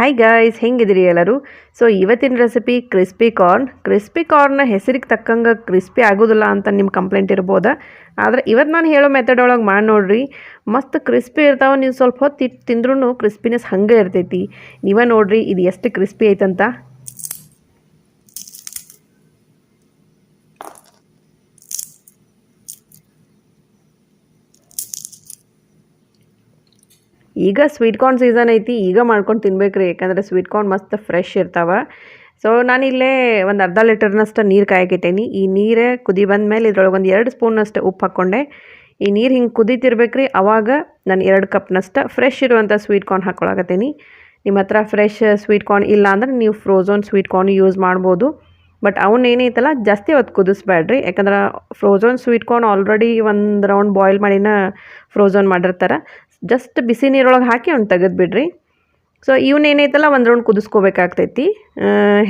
Hi guys ಹೆಂಗಿದಿರಿ ಎಲ್ಲರೂ? So ಇವತ್ತಿನ recipe crispy corn crispy corn ಹೆಸರಿಗೆ ತಕ್ಕಂಗೆ ಕ್ರಿಸ್ಪಿ ಆಗೋದಿಲ್ಲ ಅಂತ ನಿಮ್ಮ ಕಂಪ್ಲೇಂಟ್ ಇರ್ಬೋದಾ. ಆದರೆ ಇವತ್ತು ನಾನು ಹೇಳೋ ಮೆಥಡ್ ಒಳಗೆ ಮಾಡಿ ನೋಡ್ರಿ. ಮಸ್ತ್ ಕ್ರಿಸ್ಪಿ ಇರ್ತಾವೆ, ನೀವು ಸ್ವಲ್ಪ ಹೊತ್ತು ತಿಂದ್ರೂ ಕ್ರಿಸ್ಪಿನೆಸ್ ಹಂಗೆ ಇರ್ತೈತಿ. ನೀವೇ ನೋಡ್ರಿ, ಇದು ಎಷ್ಟು ಕ್ರಿಸ್ಪಿ ಐತಂತ. ಈಗ ಸ್ವೀಟ್ ಕಾರ್ನ್ ಸೀಸನ್ ಐತಿ, ಈಗ ಮಾಡ್ಕೊಂಡು ತಿನ್ಬೇಕ್ರಿ, ಯಾಕಂದರೆ ಸ್ವೀಟ್ ಕಾರ್ನ್ ಮಸ್ತ್ ಫ್ರೆಶ್ ಇರ್ತಾವೆ. ಸೊ ನಾನಿಲ್ಲೇ ಒಂದು ಅರ್ಧ ಲೀಟರ್ನಷ್ಟು ನೀರು ಕಾಯಕ್ಕಿಟ್ಟೇನಿ ಈ ನೀರೇ ಕುದಿ ಬಂದ ಮೇಲೆ ಇದ್ರೊಳಗೆ ಒಂದು ಎರಡು ಸ್ಪೂನಷ್ಟು ಉಪ್ಪು ಹಾಕ್ಕೊಂಡೆ ಈ ನೀರು ಹಿಂಗೆ ಕುದೀತಿರ್ಬೇಕ್ರಿ, ಅವಾಗ ನಾನು ಎರಡು ಕಪ್ನಷ್ಟು ಫ್ರೆಶ್ ಇರುವಂಥ ಸ್ವೀಟ್ ಕಾರ್ನ್ ಹಾಕ್ಕೊಳಕತ್ತೀನಿ ನಿಮ್ಮ ಹತ್ರ ಫ್ರೆಶ್ ಸ್ವೀಟ್ ಕಾರ್ನ್ ಇಲ್ಲ ಅಂದರೆ ನೀವು ಫ್ರೋಝೋನ್ ಸ್ವೀಟ್ ಕಾರ್ನ್ ಯೂಸ್ ಮಾಡ್ಬೋದು. ಬಟ್ ಅವನ್ನ ಏನೈತಲ್ಲ, ಜಾಸ್ತಿ ಹೊತ್ತು ಕುದಿಸ್ಬೇಡ್ರಿ ಯಾಕಂದ್ರೆ ಫ್ರೋಝೋನ್ ಸ್ವೀಟ್ ಕಾರ್ನ್ ಆಲ್ರೆಡಿ ಒಂದು ರೌಂಡ್ ಬಾಯ್ಲ್ ಮಾಡಿನ ಫ್ರೋಝೋನ್ ಮಾಡಿರ್ತಾರೆ. ಜಸ್ಟ್ ಬಿಸಿ ನೀರೊಳಗೆ ಹಾಕಿ ಅವ್ನು ತೆಗೆದು ಬಿಡ್ರಿ. ಸೊ ಇವನೇನೈತಲ್ಲ ಒಂದು ರೌಂಡ್ ಕುದಿಸ್ಕೋಬೇಕಾಗ್ತೈತಿ.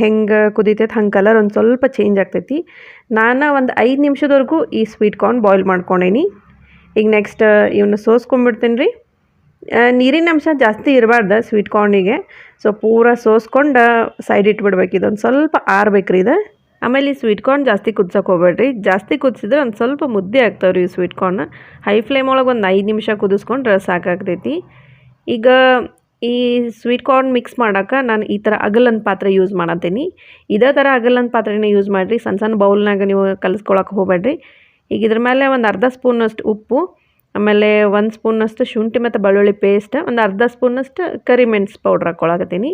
ಹೆಂಗೆ ಕುದೀತೈತೆ, ಹಂಗೆ ಕಲರ್ ಒಂದು ಸ್ವಲ್ಪ ಚೇಂಜ್ ಆಗ್ತೈತಿ. ನಾನು ಒಂದು ಐದು ನಿಮಿಷದವರೆಗೂ ಈ ಸ್ವೀಟ್ ಕಾರ್ನ್ ಬಾಯ್ಲ್ ಮಾಡ್ಕೊಂಡೇನಿ ಈಗ ನೆಕ್ಸ್ಟ್ ಇವನ್ನ ಸೋಸ್ಕೊಂಡ್ಬಿಡ್ತೀನಿ ರೀ ನೀರಿನ ಅಂಶ ಜಾಸ್ತಿ ಇರಬಾರ್ದು ಸ್ವೀಟ್ ಕಾರ್ನಿಗೆ ಸೊ ಪೂರ ಸೋಸ್ಕೊಂಡು ಸೈಡ್ ಇಟ್ಬಿಡ್ಬೇಕು, ಇದೊಂದು ಸ್ವಲ್ಪ ಆರ್ಬೇಕ್ರಿ ಇದು. ಆಮೇಲೆ ಈ ಸ್ವೀಟ್ ಕಾರ್ನ್ ಜಾಸ್ತಿ ಕುದ್ಸಕ್ಕೆ ಹೋಗ್ಬೇಡ್ರಿ. ಜಾಸ್ತಿ ಕುದಿಸಿದ್ರೆ ಒಂದು ಸ್ವಲ್ಪ ಮುದ್ದೆ ಆಗ್ತಾವೆ ರೀ ಸ್ವೀಟ್ ಕಾರ್ನ್ ಹೈ ಫ್ಲೇಮ್ ಒಳಗೆ ಒಂದು ಐದು ನಿಮಿಷ ಕುದಿಸ್ಕೊಂಡ್ರೆ ಸಾಕಾಗ್ತೈತಿ. ಈಗ ಈ ಸ್ವೀಟ್ ಕಾರ್ನ್ ಮಿಕ್ಸ್ ಮಾಡೋಕೆ ನಾನು ಈ ಥರ ಅಗಲನ್ ಪಾತ್ರೆ ಯೂಸ್ ಮಾಡತ್ತೀನಿ ಇದೇ ಥರ ಅಗಲನ್ ಪಾತ್ರೆನ ಯೂಸ್ ಮಾಡಿರಿ. ಸಣ್ಣ ಸಣ್ಣ ಬೌಲ್ನಾಗ ನೀವು ಕಲಿಸ್ಕೊಳಕ್ಕೆ ಹೋಗ್ಬೇಡ್ರಿ. ಈಗ ಇದ್ರ ಮೇಲೆ ಒಂದು ಅರ್ಧ ಸ್ಪೂನಷ್ಟು ಉಪ್ಪು, ಆಮೇಲೆ ಒಂದು ಸ್ಪೂನಷ್ಟು ಶುಂಠಿ ಮತ್ತು ಬೆಳ್ಳುಳ್ಳಿ ಪೇಸ್ಟ್ ಒಂದು ಅರ್ಧ ಸ್ಪೂನಷ್ಟು ಕರಿಮೆಣ್ಸು ಪೌಡ್ರ್ ಹಾಕ್ಕೊಳಕತ್ತೀನಿ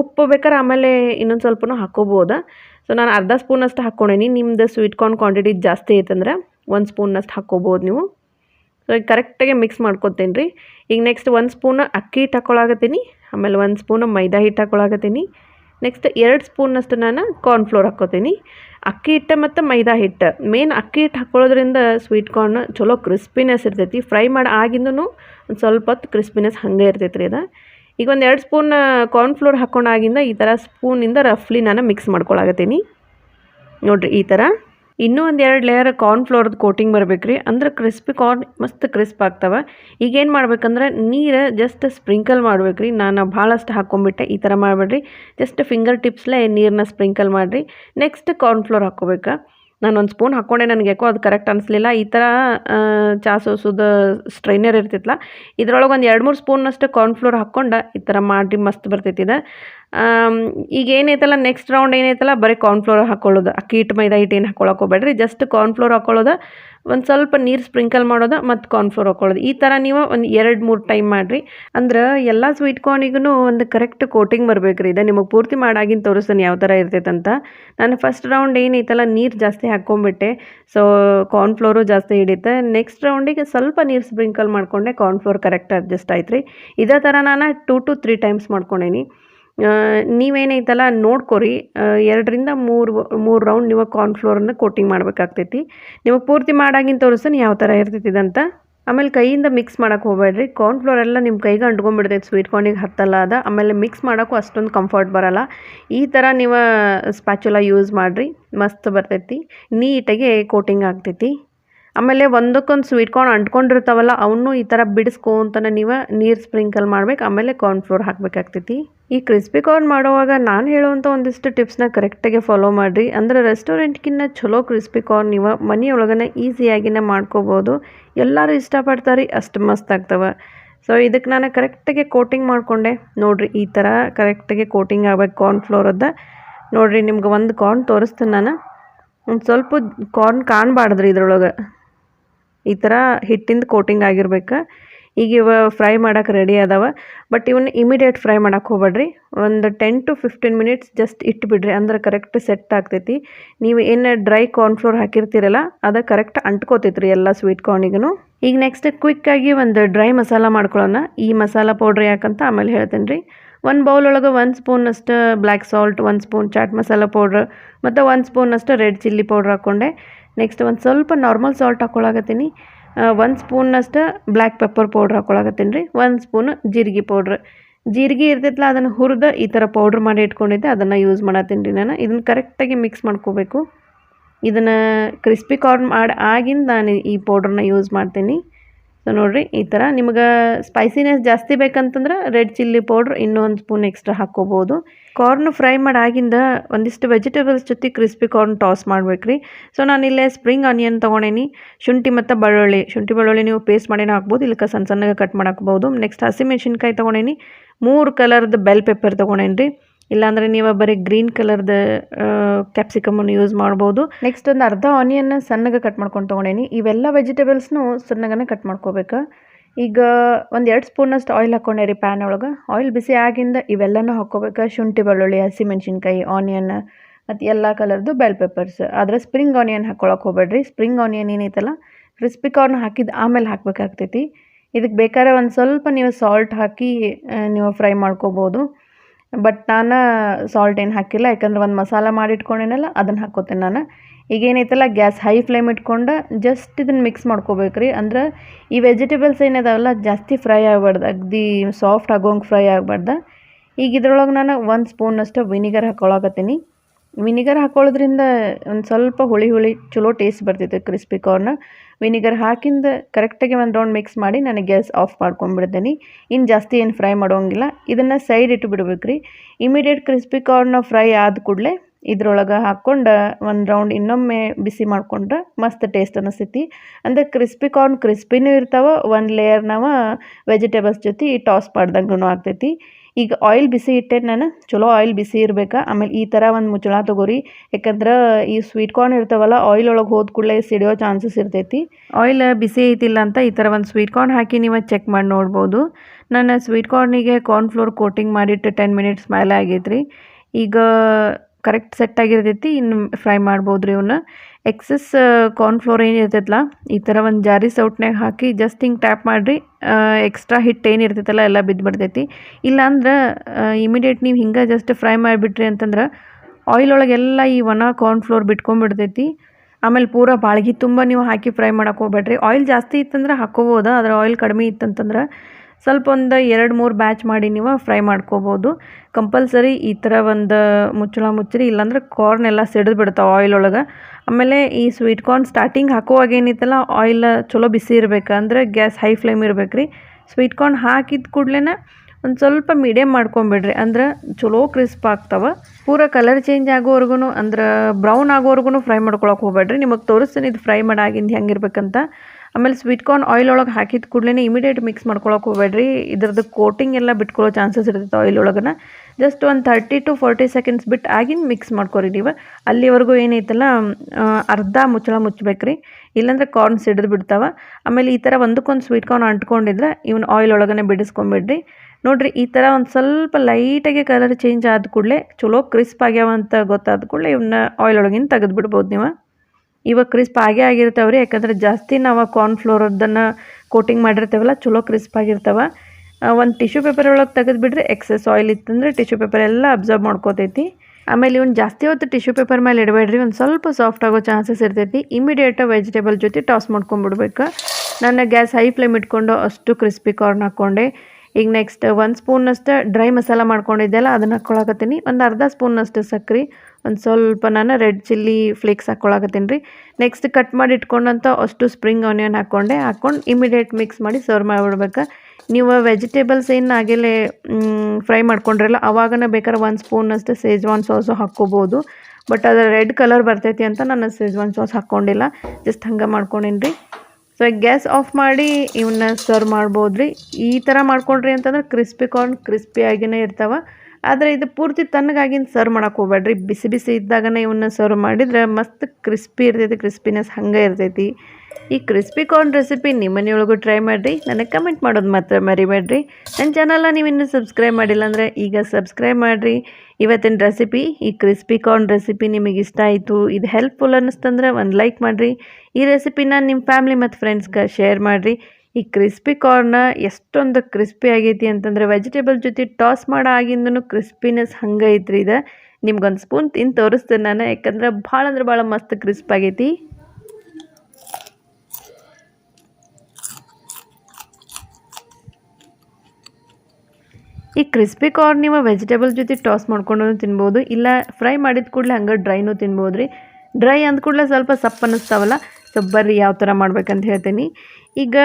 ಉಪ್ಪು ಬೇಕಾದ್ರೆ ಆಮೇಲೆ ಇನ್ನೊಂದು ಸ್ವಲ್ಪನೂ ಹಾಕೋಬೋದಾ? ಸೊ ನಾನು ಅರ್ಧ ಸ್ಪೂನಷ್ಟು ಹಾಕ್ಕೊಂಡೇನಿ. ನಿಮ್ದು ಸ್ವೀಟ್ ಕಾರ್ನ್ ಕ್ವಾಂಟಿಟಿ ಜಾಸ್ತಿ ಐತಂದ್ರೆ ಒಂದು ಸ್ಪೂನಷ್ಟು ಹಾಕ್ಕೋಬೋದು ನೀವು. ಸೊ ಈಗ ಕರೆಕ್ಟಾಗಿ ಮಿಕ್ಸ್ ಮಾಡ್ಕೊತೀನಿ ರೀ. ಈಗ ನೆಕ್ಸ್ಟ್ ಒಂದು ಸ್ಪೂನ್ ಅಕ್ಕಿ ಹಿಟ್ಟು ಹಾಕ್ಕೊಳಾಗತ್ತೀನಿ ಆಮೇಲೆ ಒಂದು ಸ್ಪೂನ್ ಮೈದಾ ಹಿಟ್ಟು ಹಾಕ್ಕೊಳಕತ್ತೀನಿ ನೆಕ್ಸ್ಟ್ ಎರಡು ಸ್ಪೂನಷ್ಟು ನಾನು ಕಾರ್ನ್ಫ್ಲೋರ್ ಹಾಕ್ಕೋತೀನಿ. ಅಕ್ಕಿ ಹಿಟ್ಟು ಮತ್ತು ಮೈದಾ ಹಿಟ್ಟು ಮೇನ್ ಅಕ್ಕಿ ಹಿಟ್ಟು ಹಾಕ್ಕೊಳ್ಳೋದ್ರಿಂದ ಸ್ವೀಟ್ ಕಾರ್ನ್ ಚಲೋ ಕ್ರಿಸ್ಪಿನೆಸ್ ಇರ್ತೈತಿ. ಫ್ರೈ ಮಾಡಿ ಆಗಿಂದೂ ಒಂದು ಸ್ವಲ್ಪ ಹೊತ್ತು ಕ್ರಿಸ್ಪಿನೆಸ್ ಹಾಗೆ ಇರ್ತೈತೆ ರೀ ಅದು. ಈಗ ಒಂದು ಎರಡು ಸ್ಪೂನ್ ಕಾರ್ನ್ಫ್ಲೋರ್ ಹಾಕ್ಕೊಂಡಾಗಿಂದ ಈ ಥರ ಸ್ಪೂನಿಂದ ರಫ್ಲಿ ನಾನು ಮಿಕ್ಸ್ ಮಾಡ್ಕೊಳಕತ್ತೀನಿ. ನೋಡಿರಿ ಈ ಥರ ಇನ್ನೂ ಒಂದು ಎರಡು ಲೇಯರ್ ಕಾರ್ನ್ಫ್ಲೋರ್ದು ಕೋಟಿಂಗ್ ಬರಬೇಕು ರೀ ಅಂದ್ರೆ ಕ್ರಿಸ್ಪಿ ಕಾರ್ನ್ ಮಸ್ತ್ ಕ್ರಿಸ್ಪ್ ಆಗ್ತವೆ. ಈಗೇನು ಮಾಡ್ಬೇಕಂದ್ರೆ ನೀರು ಜಸ್ಟ್ ಸ್ಪ್ರಿಂಕಲ್ ಮಾಡ್ಬೇಕು ರೀ ನಾನು ಭಾಳಷ್ಟು ಹಾಕ್ಕೊಂಬಿಟ್ಟೆ ಈ ಥರ ಮಾಡಬೇಡ್ರಿ. ಜಸ್ಟ್ ಫಿಂಗರ್ ಟಿಪ್ಸ್ಲೇ ನೀರನ್ನ ಸ್ಪ್ರಿಂಕಲ್ ಮಾಡಿರಿ. ನೆಕ್ಸ್ಟ್ ಕಾರ್ನ್ಫ್ಲೋರ್ ಹಾಕ್ಕೋಬೇಕು ನಾನು ಒಂದು ಸ್ಪೂನ್ ಹಾಕ್ಕೊಂಡೆ ನನಗೆ ಯಾಕೋ ಅದು ಕರೆಕ್ಟ್ ಅನಿಸ್ಲಿಲ್ಲ. ಈ ಥರ ಚಾ ಸೋಸೋದು ಸ್ಟ್ರೈನರ್ ಇರ್ತಿತ್ತಲ್ಲ ಇದ್ರೊಳಗೆ ಒಂದು ಎರಡು ಮೂರು ಸ್ಪೂನಷ್ಟು ಕಾರ್ನ್ಫ್ಲೋರ್ ಹಾಕ್ಕೊಂಡು ಈ ಥರ ಮಾಡಿ ಮಸ್ತ್ ಬರ್ತೈತಿದೆ ಈಗ ಏನೈತಲ್ಲ ನೆಕ್ಸ್ಟ್ ರೌಂಡ್ ಏನೈತಲ್ಲ, ಬರೀ ಕಾರ್ನ್ಫ್ಲೋರ್ ಹಾಕ್ಕೊಳ್ಳೋದು ಅಕ್ಕಿ ಹಿಟ್ಟು ಮೈದಾ ಹಿಟ್ಟು ಏನು ಹಾಕ್ಕೊಳಕ್ಕೆ ಹೋಗ್ಬೇಡ್ರಿ. ಜಸ್ಟ್ ಕಾರ್ನ್ಫ್ಲೋರ್ ಹಾಕ್ಕೊಳ್ಳೋದು ಒಂದು ಸ್ವಲ್ಪ ನೀರು ಸ್ಪ್ರಿಂಕಲ್ ಮಾಡೋದು ಮತ್ತು ಕಾರ್ನ್ಫ್ಲೋರ್ ಹಾಕೊಳ್ಳೋದು. ಈ ಥರ ನೀವು ಒಂದು ಎರಡು, ಮೂರು ಟೈಮ್ ಮಾಡಿರಿ. ಅಂದ್ರೆ ಎಲ್ಲ ಸ್ವೀಟ್ ಕಾರ್ನಿಗೂ ಒಂದು ಕರೆಕ್ಟ್ ಕೋಟಿಂಗ್ ಬರಬೇಕು ರೀ ಇದು ನಿಮಗೆ ಪೂರ್ತಿ ಮಾಡಾಗಿನ ತೋರಿಸ್ತಾನೆ ಯಾವ ಥರ ಅಂತ. ನಾನು ಫಸ್ಟ್ ರೌಂಡ್ ಏನೈತಲ್ಲ ನೀರು ಜಾಸ್ತಿ ಹಾಕ್ಕೊಂಬಿಟ್ಟೆ ಸೊ ಕಾರ್ನ್ಫ್ಲೋರು ಜಾಸ್ತಿ ಹಿಡಿತೆ. ನೆಕ್ಸ್ಟ್ ರೌಂಡಿಗೆ ಸ್ವಲ್ಪ ನೀರು ಸ್ಪ್ರಿಂಕಲ್ ಮಾಡಿಕೊಂಡೆ ಕಾರ್ನ್ಫ್ಲೋರ್ ಕರೆಕ್ಟ್ ಅಡ್ಜಸ್ಟ್ ಆಯ್ತು ರೀ ಇದೇ ಥರ ನಾನು ಟೂ ಟು ತ್ರೀ ಟೈಮ್ಸ್ ಮಾಡ್ಕೊಂಡೇನಿ. ನೀವೇನೈತಲ್ಲ, ನೋಡ್ಕೊರಿ. ಎರಡರಿಂದ ಮೂರು ಮೂರು ರೌಂಡ್ ನೀವು ಕಾರ್ನ್ಫ್ಲೋರನ್ನು ಕೋಟಿಂಗ್ ಮಾಡಬೇಕಾಗ್ತೈತಿ. ನಿಮಗೆ ಪೂರ್ತಿ ಮಾಡಾಗಿನ ತೋರಿಸ್ತಾನೆ ಯಾವ ಥರ ಇರ್ತೈತಿ ಇದಂತ ಆಮೇಲೆ ಕೈಯಿಂದ ಮಿಕ್ಸ್ ಮಾಡೋಕೆ ಹೋಗ್ಬೇಡ್ರಿ. ಕಾರ್ನ್ಫ್ಲೋರ್ ಎಲ್ಲ ನಿಮ್ಮ ಕೈಗೆ ಅಂಟ್ಕೊಂಡ್ಬಿಡ್ತೈತೆ. ಸ್ವೀಟ್ ಕಾರ್ನಿಗೆ ಹತ್ತಲ್ಲ ಅದ. ಆಮೇಲೆ ಮಿಕ್ಸ್ ಮಾಡೋಕ್ಕೂ ಅಷ್ಟೊಂದು ಕಂಫರ್ಟ್ ಬರಲ್ಲ. ಈ ಥರ ನೀವು ಸ್ಪ್ಯಾಚುಲ ಯೂಸ್ ಮಾಡಿರಿ. ಮಸ್ತ್ ಬರ್ತೈತಿ. ನೀಟಾಗಿ ಕೋಟಿಂಗ್ ಆಗ್ತೈತಿ. ಆಮೇಲೆ ಒಂದಕ್ಕೊಂದು ಸ್ವೀಟ್ ಕಾರ್ನ್ ಅಂಟ್ಕೊಂಡಿರ್ತಾವಲ್ಲ, ಅವನ್ನೂ ಈ ಥರ ಬಿಡಿಸ್ಕೊಂತನ ನೀವು ನೀರು ಸ್ಪ್ರಿಂಕಲ್ ಮಾಡ್ಬೇಕು. ಆಮೇಲೆ ಕಾರ್ನ್ಫ್ಲೋರ್ ಹಾಕಬೇಕಾಗ್ತೈತಿ. ಈ ಕ್ರಿಸ್ಪಿ ಕಾರ್ನ್ ಮಾಡುವಾಗ ನಾನು ಹೇಳುವಂಥ ಒಂದಿಷ್ಟು ಟಿಪ್ಸ್ನ ಕರೆಕ್ಟಾಗಿ ಫಾಲೋ ಮಾಡಿರಿ. ಅಂದರೆ ರೆಸ್ಟೋರೆಂಟ್ಗಿನ್ನ ಚಲೋ ಕ್ರಿಸ್ಪಿ ಕಾರ್ನ್ ನೀವು ಮನೆಯೊಳಗನೆ ಈಸಿಯಾಗಿನೇ ಮಾಡ್ಕೋಬೋದು. ಎಲ್ಲರೂ ಇಷ್ಟಪಡ್ತಾರೆ, ಅಷ್ಟು ಮಸ್ತ್ ಆಗ್ತವೆ. ಸೊ ಇದಕ್ಕೆ ನಾನು ಕರೆಕ್ಟಾಗಿ ಕೋಟಿಂಗ್ ಮಾಡಿಕೊಂಡೆ. ನೋಡಿರಿ, ಈ ಥರ ಕರೆಕ್ಟಾಗಿ ಕೋಟಿಂಗ್ ಆಗ್ಬೇಕು ಕಾರ್ನ್ಫ್ಲೋರದ್ದು ನೋಡಿರಿ, ನಿಮ್ಗೆ ಒಂದು ಕಾರ್ನ್ ತೋರಿಸ್ತೀನಿ ನಾನು. ಒಂದು ಸ್ವಲ್ಪ ಕಾರ್ನ್ ಕಾಣಬಾರ್ದ್ರಿ ಇದ್ರೊಳಗೆ. ಈ ಥರ ಹಿಟ್ಟಿಂದು ಕೋಟಿಂಗ್ ಆಗಿರ್ಬೇಕು. ಈಗ ಇವ ಫ್ರೈ ಮಾಡೋಕೆ ರೆಡಿ ಅದಾವ. ಬಟ್ ಇವನ್ನ ಇಮಿಡಿಯೇಟ್ ಫ್ರೈ ಮಾಡೋಕೆ ಹೋಗ್ಬೇಡ್ರಿ ಒಂದು ten to fifteen minutes just ಇಟ್ಬಿಡ್ರಿ. ಅಂದ್ರೆ ಕರೆಕ್ಟ್ ಸೆಟ್ ಆಗ್ತೈತಿ. ನೀವು ಏನು ಡ್ರೈ ಕಾರ್ನ್ಫ್ಲೋರ್ ಹಾಕಿರ್ತೀರಲ್ಲ, ಅದು ಕರೆಕ್ಟ್ ಅಂಟ್ಕೋತೈತ್ರಿ ಎಲ್ಲ ಸ್ವೀಟ್ ಕಾರ್ನಿಗೂ ಈಗ ನೆಕ್ಸ್ಟ್ ಕ್ವಿಕ್ಕಾಗಿ ಒಂದು ಡ್ರೈ ಮಸಾಲ ಮಾಡ್ಕೊಳ್ಳೋಣ ಈ ಮಸಾಲ ಪೌಡ್ರ್ ಯಾಕಂತ ಆಮೇಲೆ ಹೇಳ್ತೀನಿ ರೀ ಒಂದು ಬೌಲ್ ಒಳಗೆ ಒಂದು ಸ್ಪೂನಷ್ಟು ಬ್ಲ್ಯಾಕ್ ಸಾಲ್ಟ್ ಒಂದು ಸ್ಪೂನ್ ಚಾಟ್ ಮಸಾಲ ಪೌಡ್ರ್ ಮತ್ತು ಒಂದು ಸ್ಪೂನಷ್ಟು ರೆಡ್ ಚಿಲ್ಲಿ ಪೌಡ್ರ್ ಹಾಕ್ಕೊಂಡೆ ನೆಕ್ಸ್ಟ್ ಒಂದು ಸ್ವಲ್ಪ ನಾರ್ಮಲ್ ಸಾಲ್ಟ್ ಹಾಕ್ಕೊಳಕತ್ತೀನಿ ಒಂದು ಸ್ಪೂನಷ್ಟು ಬ್ಲ್ಯಾಕ್ ಪೆಪ್ಪರ್ ಪೌಡ್ರ್ ಹಾಕ್ಕೊಳಕತ್ತೀನಿ ರೀ. ಒಂದು ಸ್ಪೂನ್ ಜೀರಿಗೆ ಪೌಡ್ರ್. ಜೀರಿಗೆ ಇರ್ತೈತಲ್ಲ ಅದನ್ನು ಹುರಿದು ಈ ಥರ ಪೌಡ್ರ್ ಮಾಡಿ ಇಟ್ಕೊಂಡಿದ್ದೆ, ಅದನ್ನು ಯೂಸ್ ಮಾಡತ್ತೀನಿ ರೀ ನಾನು. ಇದನ್ನು ಕರೆಕ್ಟಾಗಿ ಮಿಕ್ಸ್ ಮಾಡ್ಕೋಬೇಕು. ಇದನ್ನು ಕ್ರಿಸ್ಪಿ ಕಾರ್ನ್ ಮಾಡಿ ಆಗಿಂದ ನಾನು ಈ ಪೌಡ್ರನ್ನ ಯೂಸ್ ಮಾಡ್ತೀನಿ. ಸೊ ನೋಡಿರಿ, ಈ ಥರ ನಿಮಗೆ ಸ್ಪೈಸಿನೆಸ್ ಜಾಸ್ತಿ ಬೇಕಂತಂದ್ರೆ ರೆಡ್ ಚಿಲ್ಲಿ ಪೌಡ್ರ್ ಇನ್ನೊಂದು ಸ್ಪೂನ್ ಎಕ್ಸ್ಟ್ರಾ ಹಾಕ್ಕೋಬೋದು. ಕಾರ್ನ್ ಫ್ರೈ ಮಾಡಾಗಿಂದ ಒಂದಿಷ್ಟು ವೆಜಿಟೇಬಲ್ಸ್ ಜೊತೆ ಕ್ರಿಸ್ಪಿ ಕಾರ್ನ್ ಟಾಸ್ ಮಾಡ್ಬೇಕ್ರಿ. ಸೊ ನಾನಿಲ್ಲೇ ಸ್ಪ್ರಿಂಗ್ ಆನಿಯನ್ ತೊಗೊಂಡೇನಿ, ಶುಂಠಿ ಮತ್ತು ಬೆಳ್ಳುಳ್ಳಿ. ಶುಂಠಿ, ಬೆಳ್ಳುಳ್ಳಿ ನೀವು ಪೇಸ್ಟ್ ಮಾಡಿನ ಹಾಕ್ಬೋದು, ಇಲ್ಲಕ್ಕೆ ಸಣ್ಣ ಸಣ್ಣಗೆ ಕಟ್ ಮಾಡಾಕ್ಬೋದು. ನೆಕ್ಸ್ಟ್ ಹಸಿಮೆಣ್ಸಿನ್ಕಾಯಿ ತೊಗೊಂಡೇನಿ, ಮೂರು ಕಲರ್ದು ಬೆಲ್ ಪೆಪ್ಪರ್ ತೊಗೊಂಡೇನಿ ರೀ ಇಲ್ಲಾಂದರೆ ನೀವು ಬರೀ ಗ್ರೀನ್ ಕಲರ್ದು ಕ್ಯಾಪ್ಸಿಕಮನ್ನು ಯೂಸ್ ಮಾಡ್ಬೋದು. ನೆಕ್ಸ್ಟ್ ಒಂದು ಅರ್ಧ ಆನಿಯನ್ನ ಸಣ್ಣಗೆ ಕಟ್ ಮಾಡ್ಕೊಂಡು ತೊಗೊಂಡೇನಿ. ಇವೆಲ್ಲ ವೆಜಿಟೇಬಲ್ಸ್ನು ಸಣ್ಣಗನೆ ಕಟ್ ಮಾಡ್ಕೋಬೇಕು. ಈಗ ಒಂದು ಎರಡು ಸ್ಪೂನಷ್ಟು ಆಯಿಲ್ ಹಾಕ್ಕೊಂಡೆ ರೀ ಪ್ಯಾನ್ ಒಳಗೆ. ಆಯಿಲ್ ಬಿಸಿ ಆಗಿಂದ ಇವೆಲ್ಲನೂ ಹಾಕ್ಕೋಬೇಕು. ಶುಂಠಿ, ಬೆಳ್ಳುಳ್ಳಿ, ಹಸಿಮೆಣ್ಸಿನ್ಕಾಯಿ ಆನಿಯನ್ ಮತ್ತು ಎಲ್ಲ ಕಲರ್ದು ಬೆಲ್ ಪೆಪ್ಪರ್ಸ್ ಆದರೆ ಸ್ಪ್ರಿಂಗ್ ಆನಿಯನ್ ಹಾಕ್ಕೊಳಕ್ಕೆ ಹೋಗ್ಬೇಡ್ರಿ. ಸ್ಪ್ರಿಂಗ್ ಆನಿಯನ್ ಏನೈತಲ್ಲ ಕ್ರಿಸ್ಪಿ ಕಾರ್ನ್ ಹಾಕಿದ ಆಮೇಲೆ ಹಾಕ್ಬೇಕಾಗ್ತೈತಿ. ಇದಕ್ಕೆ ಬೇಕಾದ್ರೆ ಒಂದು ಸ್ವಲ್ಪ ನೀವು ಸಾಲ್ಟ್ ಹಾಕಿ ನೀವು ಫ್ರೈ ಮಾಡ್ಕೋಬೋದು. ಬಟ್ ನಾನು ಸಾಲ್ಟ್ ಏನು ಹಾಕಿಲ್ಲ, ಯಾಕಂದ್ರೆ ಒಂದು ಮಸಾಲ ಮಾಡಿಟ್ಕೊಂಡೇನಲ್ಲ ಅದನ್ನು ಹಾಕೋತೇನೆ ನಾನು. ಈಗ ಏನೈತಲ್ಲ, ಗ್ಯಾಸ್ ಹೈ ಫ್ಲೇಮ್ ಇಟ್ಕೊಂಡು ಜಸ್ಟ್ ಇದನ್ನು ಮಿಕ್ಸ್ ಮಾಡ್ಕೋಬೇಕ್ರಿ. ಅಂದ್ರೆ ಈ ವೆಜಿಟೇಬಲ್ಸ್ ಏನಿದಾವಲ್ಲ, ಜಾಸ್ತಿ ಫ್ರೈ ಆಗಬಾರ್ದು, ಅಗ್ದಿ ಸಾಫ್ಟ್ ಆಗೋಂಗೆ ಫ್ರೈ ಆಗಬಾರ್ದು. ಈಗ ಇದ್ರೊಳಗೆ ನಾನು ಒಂದು ಸ್ಪೂನಷ್ಟು ವಿನಿಗರ್ ಹಾಕ್ಕೊಳಕತ್ತೀನಿ ವಿನಿಗರ್ ಹಾಕೊಳ್ಳೋದ್ರಿಂದ ಒಂದು ಸ್ವಲ್ಪ ಹುಳಿ ಹುಳಿ ಚಲೋ ಟೇಸ್ಟ್ ಬರ್ತೈತೆ ಕ್ರಿಸ್ಪಿ ಕಾರ್ನ ವಿನಿಗರ್ ಹಾಕಿಂದ ಕರೆಕ್ಟಾಗಿ ಒಂದು ರೌಂಡ್ ಮಿಕ್ಸ್ ಮಾಡಿ ನಾನು ಗ್ಯಾಸ್ ಆಫ್ ಮಾಡ್ಕೊಂಡ್ಬಿಡ್ತೀನಿ. ಇನ್ನು ಜಾಸ್ತಿ ಏನು ಫ್ರೈ ಮಾಡೋಂಗಿಲ್ಲ. ಇದನ್ನು ಸೈಡ್ ಇಟ್ಟು ಬಿಡ್ಬೇಕು ರೀ ಇಮಿಡಿಯೇಟ್ ಕ್ರಿಸ್ಪಿ ಕಾರ್ನ ಫ್ರೈ ಆದ ಕೂಡಲೇ ಇದ್ರೊಳಗೆ ಹಾಕ್ಕೊಂಡು ಒಂದು ರೌಂಡ್ ಇನ್ನೊಮ್ಮೆ ಬಿಸಿ ಮಾಡ್ಕೊಂಡ್ರೆ ಮಸ್ತ್ ಟೇಸ್ಟ್ ಅನಿಸ್ತೈತಿ. ಅಂದರೆ ಕ್ರಿಸ್ಪಿ ಕಾರ್ನ್ ಕ್ರಿಸ್ಪಿನೂ ಇರ್ತಾವೆ, ಒಂದು ಲೇಯರ್ ನಾವು ವೆಜಿಟೇಬಲ್ಸ್ ಜೊತೆ ಟಾಸ್ ಮಾಡ್ದಂಗೂ ಆಗ್ತೈತಿ. ಈಗ ಆಯಿಲ್ ಬಿಸಿ ಇಟ್ಟೇನೆ ನಾನು. ಚಲೋ ಆಯಿಲ್ ಬಿಸಿ ಇರ್ಬೇಕು. ಆಮೇಲೆ ಈ ಥರ ಒಂದು ಮುಚ್ಚಳ ತೊಗೋರಿ. ಯಾಕಂದ್ರೆ ಈ ಸ್ವೀಟ್ ಕಾರ್ನ್ ಇರ್ತಾವಲ್ಲ ಆಯಿಲ್ ಒಳಗೆ ಹೋದ ಕೂಡಲೇ ಸಿಡಿಯೋ ಚಾನ್ಸಸ್ ಇರ್ತೈತಿ. ಆಯಿಲ್ ಬಿಸಿ ಐತಿಲ್ಲ ಅಂತ ಈ ಥರ ಒಂದು ಸ್ವೀಟ್ ಕಾರ್ನ್ ಹಾಕಿ ನೀವು ಚೆಕ್ ಮಾಡಿ ನೋಡ್ಬೋದು. ನಾನು ಸ್ವೀಟ್ ಕಾರ್ನಿಗೆ ಕಾರ್ನ್ಫ್ಲೋರ್ ಕೋಟಿಂಗ್ ಮಾಡಿಟ್ಟು ಟೆನ್ ಮಿನಿಟ್ಸ್ ಮೇಲೆ ರೀ ಈಗ ಕರೆಕ್ಟ್ ಸೆಟ್ ಆಗಿರ್ತೈತಿ, ಇನ್ನು ಫ್ರೈ ಮಾಡ್ಬೋದು ರೀ ಇವನ್ನ ಎಕ್ಸಸ್ ಕಾರ್ನ್ಫ್ಲೋರ್ ಏನಿರ್ತೈತಲ್ಲ ಈ ಥರ ಒಂದು ಜಾರಿ ಸೌಟ್ನಾಗ ಹಾಕಿ ಜಸ್ಟ್ ಹಿಂಗೆ ಟ್ಯಾಪ್ ಮಾಡಿರಿ ಎಕ್ಸ್ಟ್ರಾ ಹಿಟ್ಟು ಏನಿರ್ತೈತಲ್ಲ ಎಲ್ಲ ಬಿದ್ದುಬಿಡ್ತೈತಿ ಇಲ್ಲಾಂದ್ರೆ ಇಮಿಡಿಯೇಟ್ ನೀವು ಹಿಂಗೆ ಜಸ್ಟ್ ಫ್ರೈ ಮಾಡಿಬಿಟ್ರಿ ಅಂತಂದ್ರೆ ಆಯಿಲ್ ಒಳಗೆಲ್ಲ ಈ ಒಣ ಕಾರ್ನ್ಫ್ಲೋರ್ ಬಿಟ್ಕೊಂಡ್ಬಿಡ್ತೈತಿ. ಆಮೇಲೆ ಪೂರ ಬಾಳ್ಗಿ ತುಂಬ ನೀವು ಹಾಕಿ ಫ್ರೈ ಮಾಡೋಕೆ ಹೋಗ್ಬೇಡ್ರಿ. ಆಯಿಲ್ ಜಾಸ್ತಿ ಇತ್ತಂದ್ರೆ ಹಾಕ್ಕೋಬೋದು, ಆದರೆ ಆಯಿಲ್ ಕಡಿಮೆ ಇತ್ತಂತಂದ್ರೆ ಸ್ವಲ್ಪ ಒಂದು ಎರಡು ಮೂರು ಬ್ಯಾಚ್ ಮಾಡಿ ನೀವು ಫ್ರೈ ಮಾಡ್ಕೋಬೋದು. ಕಂಪಲ್ಸರಿ ಈ ಥರ ಒಂದು ಮುಚ್ಚಳ ಮುಚ್ಚಿರಿ, ಇಲ್ಲಾಂದ್ರೆ ಕಾರ್ನ್ ಎಲ್ಲ ಸಿಡಿದು ಬಿಡ್ತಾವೆ ಆಯಿಲ್ ಒಳಗೆ. ಆಮೇಲೆ ಈ ಸ್ವೀಟ್ ಕಾರ್ನ್ ಸ್ಟಾರ್ಟಿಂಗ್ ಹಾಕುವಾಗ ಏನಿತ್ತಲ್ಲ ಆಯಿಲ್ ಚಲೋ ಬಿಸಿ ಇರ್ಬೇಕು, ಅಂದ್ರೆ ಗ್ಯಾಸ್ ಹೈ ಫ್ಲೇಮ್ ಇರ್ಬೇಕು ರೀ. ಸ್ವೀಟ್ ಕಾರ್ನ್ ಹಾಕಿದ ಕೂಡಲೇ ಒಂದು ಸ್ವಲ್ಪ ಮೀಡಿಯಮ್ ಮಾಡ್ಕೊಂಬಿಡ್ರಿ, ಅಂದ್ರೆ ಚಲೋ ಕ್ರಿಸ್ಪ್ ಆಗ್ತಾವೆ. ಪೂರ ಕಲರ್ ಚೇಂಜ್ ಆಗೋವರೆಗೂ ಅಂದ್ರೆ ಬ್ರೌನ್ ಆಗೋವರೆಗೂ ಫ್ರೈ ಮಾಡ್ಕೊಳಕ್ಕೆ ಹೋಗ್ಬೇಡ್ರಿ. ನಿಮಗೆ ತೋರಿಸ್ತೀನಿ, ಇದು ಫ್ರೈ ಮಾಡಾಗಿಂದು ಹೆಂಗಿರ್ಬೇಕಂತ ಆಮೇಲೆ ಸ್ವೀಟ್ ಕಾರ್ನ್ ಆಯಿಲ್ ಒಳಗೆ ಹಾಕಿದ ಕೂಡಲೇ ಇಮಿಡಿಯೇಟ್ ಮಿಕ್ಸ್ ಮಾಡ್ಕೊಳಕ್ಕೆ ಹೋಗ್ಬೇಡ್ರಿ. ಇದ್ರದ್ದು ಕೋಟಿಂಗ್ ಎಲ್ಲ ಬಿಟ್ಕೊಳ್ಳೋ ಚಾನ್ಸಸ್ ಇರ್ತೈತೆ ಆಯಿಲ್ ಒಳಗನ. ಜಸ್ಟ್ ಒಂದು ತರ್ಟಿ ಟು ಫೋರ್ಟಿ ಸೆಕೆಂಡ್ಸ್ ಬಿಟ್ಟು ಆಗಿನ ಮಿಕ್ಸ್ ಮಾಡ್ಕೊರಿ ನೀವು. ಅಲ್ಲಿವರೆಗೂ ಏನೈತಲ್ಲ ಅರ್ಧ ಮುಚ್ಚಳ ಮುಚ್ಚಬೇಕ್ರಿ. ಇಲ್ಲಾಂದ್ರೆ ಕಾರ್ನ್ ಸಿಡಿದು ಬಿಡ್ತಾವೆ. ಆಮೇಲೆ ಈ ಥರ ಒಂದಕ್ಕೊಂದು ಸ್ವೀಟ್ ಕಾರ್ನ್ ಅಂಟ್ಕೊಂಡಿದ್ರೆ ಇವನ್ ಆಯಿಲ್ ಒಳಗನೆ ಬಿಡಿಸ್ಕೊಂಬಿಡ್ರಿ. ನೋಡ್ರಿ, ಈ ಥರ ಒಂದು ಸ್ವಲ್ಪ ಲೈಟಾಗಿ ಕಲರ್ ಚೇಂಜ್ ಆದ ಕೂಡಲೇ ಚಲೋ ಕ್ರಿಸ್ಪ್ ಆಗ್ಯಾವ ಅಂತ ಗೊತ್ತಾದ ಕೂಡಲೇ ಇವನ್ನ ಆಯಿಲ್ ಒಳಗಿನ ತೆಗೆದು ಬಿಡ್ಬೋದು ನೀವು. ಇವಾಗ ಕ್ರಿಸ್ಪ್ ಆಗೇ ಆಗಿರ್ತಾವೆ ರೀ ಯಾಕಂದ್ರೆ ಜಾಸ್ತಿ ನಾವು ಕಾರ್ನ್ಫ್ಲೋರದ್ದನ್ನು ಕೋಟಿಂಗ್ ಮಾಡಿರ್ತೇವಲ್ಲ, ಚಲೋ ಕ್ರಿಸ್ಪ್ ಆಗಿರ್ತಾವೆ. ಒಂದು ಟಿಶ್ಯೂ ಪೇಪರ್ ಒಳಗೆ ತೆಗೆದು ಎಕ್ಸಸ್ ಆಯಿಲ್ ಇತ್ತಂದ್ರೆ ಟಿಶ್ಯೂ ಪೇಪರ್ ಎಲ್ಲ ಅಬ್ಸರ್ವ್ ಮಾಡ್ಕೋತೈತಿ. ಆಮೇಲೆ ಇವ್ನು ಜಾಸ್ತಿ ಹೊತ್ತು ಟಿಶ್ಯೂ ಪೇಪರ್ ಮೇಲೆ ಇಡಬೇಡ್ರಿ, ಒಂದು ಸ್ವಲ್ಪ ಸಾಫ್ಟ್ ಆಗೋ ಚಾನ್ಸಸ್ ಇರ್ತೈತಿ. ಇಮಿಡಿಯೇಟ್ ವೆಜಿಟೇಬಲ್ ಜೊತೆ ಟಾಸ್ ಮಾಡ್ಕೊಂಡ್ಬಿಡ್ಬೇಕು ನಾನು ಗ್ಯಾಸ್ ಹೈ ಫ್ಲೇಮ್ ಇಟ್ಕೊಂಡು ಅಷ್ಟು ಕ್ರಿಸ್ಪಿ ಕಾರ್ನ್ ಹಾಕ್ಕೊಂಡೆ ಈಗ ನೆಕ್ಸ್ಟ್ ಒಂದು ಸ್ಪೂನಷ್ಟು ಡ್ರೈ ಮಸಾಲ ಮಾಡ್ಕೊಂಡಿದ್ದೆಲ್ಲ, ಅದನ್ನು ಹಾಕ್ಕೊಳಕತ್ತೀನಿ ಒಂದು ಅರ್ಧ ಸ್ಪೂನಷ್ಟು ಸಕ್ರೆ, ಒಂದು ಸ್ವಲ್ಪ ನಾನು ರೆಡ್ ಚಿಲ್ಲಿ ಫ್ಲೇಕ್ಸ್ ಹಾಕ್ಕೊಳಕತ್ತೀನಿ ರೀ. ನೆಕ್ಸ್ಟ್ ಕಟ್ ಮಾಡಿ ಇಟ್ಕೊಂಡಂಥ ಅಷ್ಟು ಸ್ಪ್ರಿಂಗ್ ಆನಿಯನ್ ಹಾಕ್ಕೊಂಡೆ ಹಾಕ್ಕೊಂಡು ಇಮಿಡಿಯೇಟ್ ಮಿಕ್ಸ್ ಮಾಡಿ ಸರ್ವ್ ಮಾಡಿಬಿಡ್ಬೇಕು. ನೀವು ವೆಜಿಟೇಬಲ್ಸ್ ಏನು ಆಗಲೇ ಫ್ರೈ ಮಾಡ್ಕೊಂಡ್ರಲ್ಲ ಆವಾಗನೇ ಬೇಕಾದ್ರೆ ಒಂದು ಸ್ಪೂನಷ್ಟು ಸೇಜ್ವಾನ್ ಸಾಸು ಹಾಕ್ಕೋಬೋದು. ಬಟ್ ಅದು ರೆಡ್ ಕಲರ್ ಬರ್ತೈತಿ ಅಂತ ನಾನು ಸೇಜ್ವಾನ್ ಸಾಸ್ ಹಾಕ್ಕೊಂಡಿಲ್ಲ ಜಸ್ಟ್ ಹಂಗೆ ಮಾಡ್ಕೊಂಡೀನಿ ರೀ. ಸೊ ಗ್ಯಾಸ್ ಆಫ್ ಮಾಡಿ ಇವನ್ನ ಸರ್ವ್ ಮಾಡ್ಬೋದು ರೀ ಈ ಥರ ಮಾಡ್ಕೊಂಡ್ರಿ ಅಂತಂದ್ರೆ ಕ್ರಿಸ್ಪಿ ಕಾರ್ನ್ ಕ್ರಿಸ್ಪಿಯಾಗಿಯೇ ಇರ್ತಾವೆ. ಆದರೆ ಇದು ಪೂರ್ತಿ ತಣ್ಣಗಾಗಿನ ಸರ್ವ್ ಮಾಡೋಕೆ ಹೋಗ್ಬೇಡ್ರಿ. ಬಿಸಿ ಬಿಸಿ ಇದ್ದಾಗನೇ ಇವನ್ನ ಸರ್ವ್ ಮಾಡಿದ್ರೆ ಮಸ್ತ್ ಕ್ರಿಸ್ಪಿ ಇರ್ತೈತಿ ಕ್ರಿಸ್ಪಿನೆಸ್ ಹಂಗೆ ಇರ್ತೈತಿ. ಈ ಕ್ರಿಸ್ಪಿ ಕಾರ್ನ್ ರೆಸಿಪಿ ನಿಮ್ಮ ಮನೆಯೊಳಗೂ ಟ್ರೈ ಮಾಡಿರಿ. ನನಗೆ ಕಮೆಂಟ್ ಮಾಡೋದು ಮಾತ್ರ ಮರಿಬೇಡ್ರಿ. ನನ್ನ ಚಾನಲ್ನ ನೀವು ಇನ್ನೂ ಸಬ್ಸ್ಕ್ರೈಬ್ ಮಾಡಿಲ್ಲ ಅಂದರೆ ಈಗ ಸಬ್ಸ್ಕ್ರೈಬ್ ಮಾಡಿರಿ. ಇವತ್ತಿನ ರೆಸಿಪಿ ಈ ಕ್ರಿಸ್ಪಿ ಕಾರ್ನ್ ರೆಸಿಪಿ ನಿಮಗೆ ಇಷ್ಟ ಆಯಿತು, ಇದು ಹೆಲ್ಪ್ಫುಲ್ ಅನ್ನಿಸ್ತಂದ್ರೆ ಒಂದು ಲೈಕ್ ಮಾಡಿರಿ. ಈ ರೆಸಿಪಿನ ನಿಮ್ಮ ಫ್ಯಾಮ್ಲಿ ಮತ್ತು ಫ್ರೆಂಡ್ಸ್ಗೆ ಶೇರ್ ಮಾಡಿರಿ. ಈ ಕ್ರಿಸ್ಪಿ ಕಾರ್ನ ಎಷ್ಟೊಂದು ಕ್ರಿಸ್ಪಿ ಆಗೈತಿ ಅಂತಂದರೆ ವೆಜಿಟೇಬಲ್ ಜೊತೆ ಟಾಸ್ ಮಾಡೋ ಆಗಿಂದೂ ಕ್ರಿಸ್ಪಿನೆಸ್ ಹಂಗೆ ಐತ್ರಿ ಇದು. ನಿಮ್ಗೊಂದು ಸ್ಪೂನ್ ತಿಂದು ತೋರಿಸ್ತೇನೆ ನಾನು, ಯಾಕಂದ್ರೆ ಭಾಳ ಅಂದ್ರೆ ಭಾಳ ಮಸ್ತ್ ಕ್ರಿಸ್ಪ್ ಆಗೈತಿ. ಈ ಕ್ರಿಸ್ಪಿ ಕಾರ್ನ್ ನೀವು ವೆಜಿಟೇಬಲ್ ಜೊತೆ ಟಾಸ್ ಮಾಡ್ಕೊಂಡು ತಿನ್ಬೋದು, ಇಲ್ಲ ಫ್ರೈ ಮಾಡಿದ ಕೂಡಲೇ ಹಂಗೆ ಡ್ರೈನೂ ತಿನ್ಬೋದು ರೀ ಡ್ರೈ ಅಂದ ಕೂಡಲೇ ಸ್ವಲ್ಪ ಸಪ್ಪು ಅನ್ನಿಸ್ತಾವಲ್ಲ ಸೊ ಬರ್ರಿ ಯಾವ ಥರ ಮಾಡ್ಬೇಕಂತ ಹೇಳ್ತೀನಿ. ಈಗ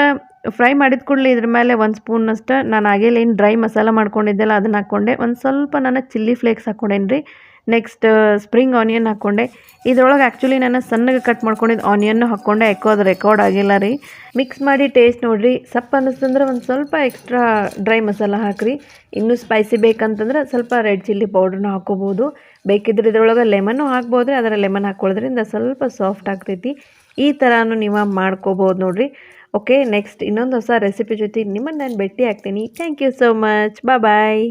ಫ್ರೈ ಮಾಡಿದ ಕೂಡಲೇ ಇದ್ರ ಮೇಲೆ ಒಂದು ಸ್ಪೂನಷ್ಟು ನಾನು ಆಗೇಲಿ ಡ್ರೈ ಮಸಾಲ ಮಾಡ್ಕೊಂಡಿದ್ದೆಲ್ಲ ಅದನ್ನು ಹಾಕ್ಕೊಂಡೆ ಒಂದು ಸ್ವಲ್ಪ ನಾನು ಚಿಲ್ಲಿ ಫ್ಲೇಕ್ಸ್ ಹಾಕ್ಕೊಂಡೇನಿ ರೀ ನೆಕ್ಸ್ಟ್ ಸ್ಪ್ರಿಂಗ್ ಆನಿಯನ್ ಹಾಕ್ಕೊಂಡೆ ಇದ್ರೊಳಗೆ ಆ್ಯಕ್ಚುಲಿ ನಾನು ಸಣ್ಣಗೆ ಕಟ್ ಮಾಡ್ಕೊಂಡಿದ್ದು ಆನಿಯನ್ನು ಹಾಕ್ಕೊಂಡೆ ಯಾಕೋ ಅದು ರೆಕಾರ್ಡ್ ಆಗಿಲ್ಲ ರೀ. ಮಿಕ್ಸ್ ಮಾಡಿ ಟೇಸ್ಟ್ ನೋಡಿರಿ. ಸಪ್ಪ ಅನ್ನಿಸ್ತಂದ್ರೆ ಒಂದು ಸ್ವಲ್ಪ ಎಕ್ಸ್ಟ್ರಾ ಡ್ರೈ ಮಸಾಲ ಹಾಕ್ರಿ. ಇನ್ನೂ ಸ್ಪೈಸಿ ಬೇಕಂತಂದ್ರೆ ಸ್ವಲ್ಪ ರೆಡ್ ಚಿಲ್ಲಿ ಪೌಡ್ರನ್ನ ಹಾಕ್ಕೋಬೋದು ಬೇಕಿದ್ರೆ ಇದ್ರೊಳಗೆ ಲೆಮನ್ನು ಹಾಕ್ಬೋದು ಅದರ ಲೆಮನ್ ಹಾಕ್ಕೊಳ್ಳೋದ್ರಿಂದ ಸ್ವಲ್ಪ ಸಾಫ್ಟ್ ಆಗ್ತೈತಿ. ಈ ಥರನೂ ನೀವು ಮಾಡ್ಕೋಬೋದು ನೋಡಿರಿ. ಓಕೆ ನೆಕ್ಸ್ಟ್ ಇನ್ನೊಂದು ಹೊಸ ರೆಸಿಪಿ ಜೊತೆ ನಿಮ್ಮನ್ನು ನಾನು ಭೇಟಿ ಆಗ್ತೀನಿ thank you so much bye